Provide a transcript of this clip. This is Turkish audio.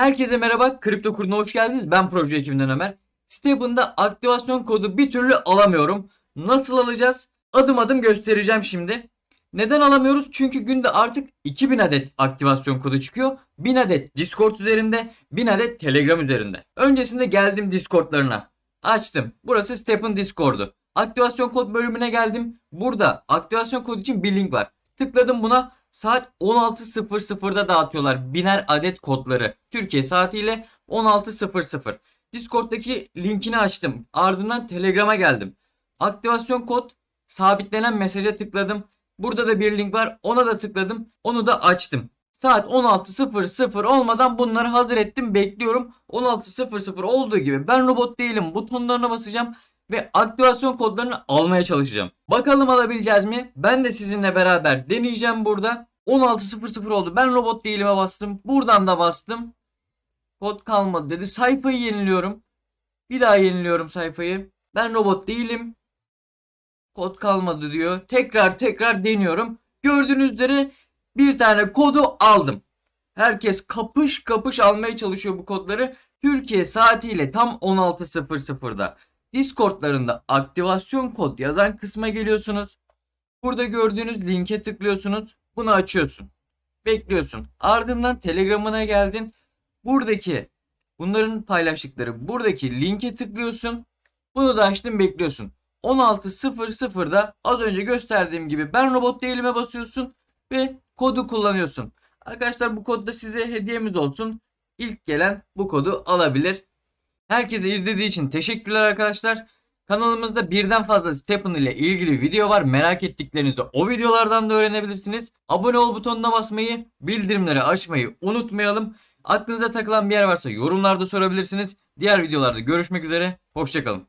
Herkese merhaba, Kripto Kurulu'na hoş geldiniz. Ben proje ekibinden Ömer. Stepn'da aktivasyon kodu bir türlü alamıyorum. Nasıl alacağız? Adım adım göstereceğim şimdi. Neden alamıyoruz? Çünkü günde artık 2000 adet aktivasyon kodu çıkıyor. 1000 adet Discord üzerinde, 1000 adet Telegram üzerinde. Öncesinde geldim Discord'larına. Açtım. Burası Step'in Discord'u. Aktivasyon kod bölümüne geldim. Burada aktivasyon kodu için bir link var. Tıkladım buna. Saat 16.00'da dağıtıyorlar biner adet kodları. Türkiye saatiyle 16.00. Discord'daki linkini açtım. Ardından Telegram'a geldim. Aktivasyon kod sabitlenen mesaja tıkladım. Burada da bir link var. Ona da tıkladım. Onu da açtım. Saat 16.00 olmadan bunları hazır ettim. Bekliyorum. 16.00 olduğu gibi ben robot değilim. Butonlarına basacağım ve aktivasyon kodlarını almaya çalışacağım. Bakalım alabileceğiz mi? Ben de sizinle beraber deneyeceğim burada. 16.00 oldu. Ben robot değilime bastım. Buradan da bastım. Kod kalmadı dedi. Sayfayı yeniliyorum. Bir daha yeniliyorum sayfayı. Ben robot değilim. Kod kalmadı diyor. Tekrar tekrar deniyorum. Gördüğünüz üzere bir tane kodu aldım. Herkes kapış kapış almaya çalışıyor bu kodları. Türkiye saatiyle tam 16.00'da. Discord'larında aktivasyon kod yazan kısma geliyorsunuz. Burada gördüğünüz linke tıklıyorsunuz. Bunu açıyorsun. Bekliyorsun. Ardından Telegram'ına geldin. Buradaki bunların paylaştıkları buradaki linke tıklıyorsun. Bunu da açtın bekliyorsun. 16.00'da az önce gösterdiğim gibi ben robot değilime basıyorsun ve kodu kullanıyorsun. Arkadaşlar bu kod da size hediyemiz olsun. İlk gelen bu kodu alabilir. Herkese izlediği için teşekkürler arkadaşlar. Kanalımızda birden fazla Stepn ile ilgili video var. Merak ettiklerinizi o videolardan da öğrenebilirsiniz. Abone ol butonuna basmayı, bildirimleri açmayı unutmayalım. Aklınıza takılan bir yer varsa yorumlarda sorabilirsiniz. Diğer videolarda görüşmek üzere. Hoşçakalın.